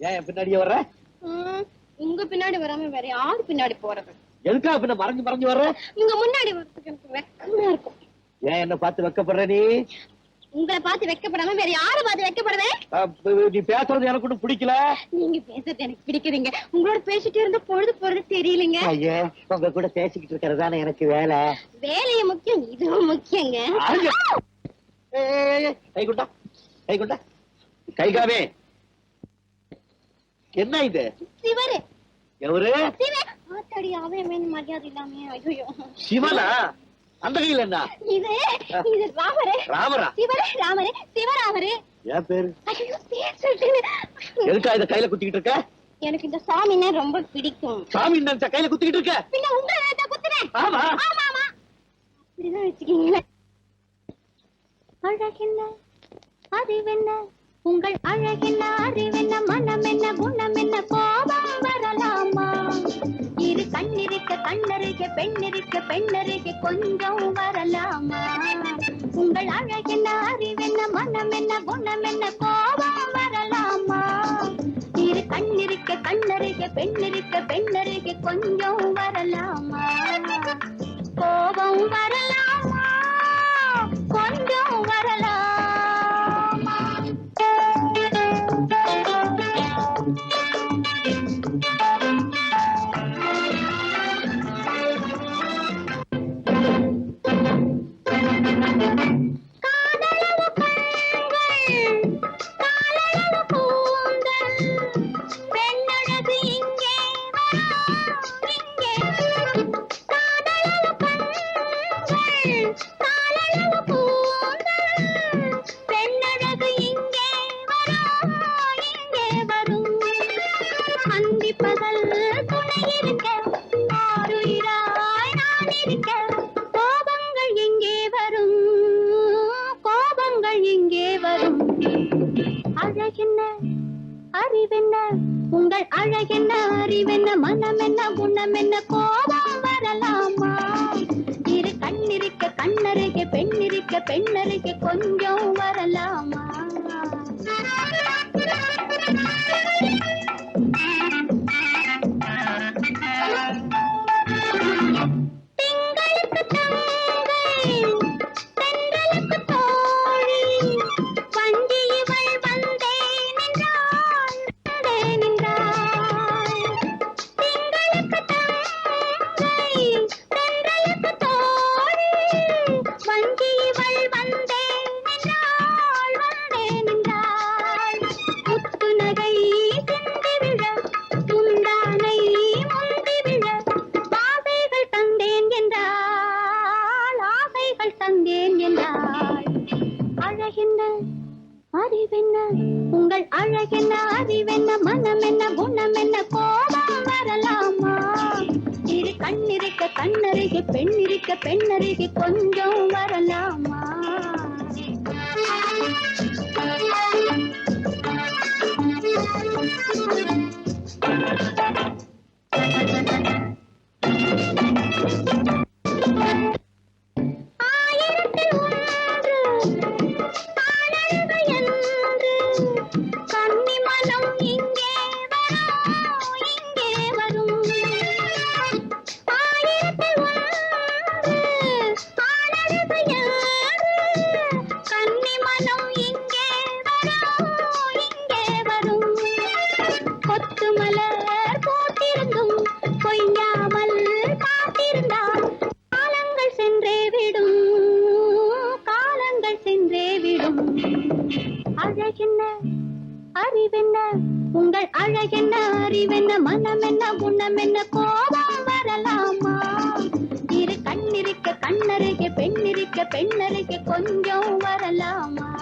ஏன் என் பின்னாடியே வர்ற உங்க பின்னாடி வராம வேற யாரு பின்னாடி போறது எதுக்கா பின்ன மறைஞ்சு மறைஞ்சு வர்ற உங்க முன்னாடி எனக்கு வெக்கமா இருக்கும் ஏன் என்ன பார்த்து வெக்கப்படுற நீ உங்களை பார்த்து வெக்கப்படாம வேற யாரை பார்த்து வெக்கப்படுவேன் நீ பேசுறது எனக்கு ஒன்றும் பிடிக்கல நீங்க பேசுறது எனக்கு பிடிக்குதுங்க உங்களோட பேசிட்டு இருந்த பொழுது போறது தெரியலங்க ஐயா உங்க கூட பேசிக்கிட்டு இருக்கிறது எனக்கு வேலை வேலையும் முக்கியம் இதுவும் முக்கியங்க கை கொண்டா கொண்டா கைகாவே. என்ன இது? சிவரு. எவரு? ஆத்தாடி அவன் மேல மரியாதை இல்லாம ஐயோ சிவனா? அந்த கையில என்ன? இது இது ராமரு. ராமரா? சிவரு ராமரு. சிவராமரு. என் பேரு? ஐயோ பேர் சொல்லிட்டேனே. எதுக்கா இத கையில குத்திக்கிட்டு இருக்க? எனக்கு இந்த சாமின்னா ரொம்ப பிடிக்கும். சாமி நினைச்சா கையில குத்திக்கிட்டு இருக்க? பின்ன உங்களை நினைச்சா குத்துறேன். ஆமா. ஆமா ஆமா. அப்படிதான் வச்சுக்கீங்களேன் அழகென்ன அறிவென்ன உங்கள் அழகின் அறிவென்ன மனம் என்ன குணம் என்ன கோபம் வரலாமா? இரு கண்ணிருக்க கண்ணருக பெண்ணிருக்க பெண்ணருக கொஞ்சம் வரலாமா? உங்கள் அழகின் அறிவென்ன மனம் என்ன குணம் என்ன கோபம் வரலாமா? இரு கண்ணிருக்க கண்ணருக பெண்ணிருக்க பெண்ணருக கொஞ்சம் வரலாமா? கோபம் வரலாம் வரும். அழகென்ன? அறிவென்ன? உங்கள் அழகென்ன? அறிவென்ன? மனம் என்ன குணம் என்ன கோபம் வரலாமா? இரு கண்ணிருக்க கண்ணருக பெண்ணிருக்க பெண்ணருக கொஞ்சம் வர என்ன அறிவென்ன மனம் என்ன? குணம் என்ன? கோபம் வரலாமா? இரு கண்ணிருக்க கண்ணருகே பெண்ணிருக்க பெண்ணருகே கொஞ்சம் சென்றே அழகென்ன? அறிவென்ன? உங்கள் அழகென்ன? அறிவென்ன? மனம் என்ன குணம் என்ன கோபம் வரலாமா? இரு கண்ணிருக்க பெண்ணிருக்க கொஞ்சம் வரலாமா?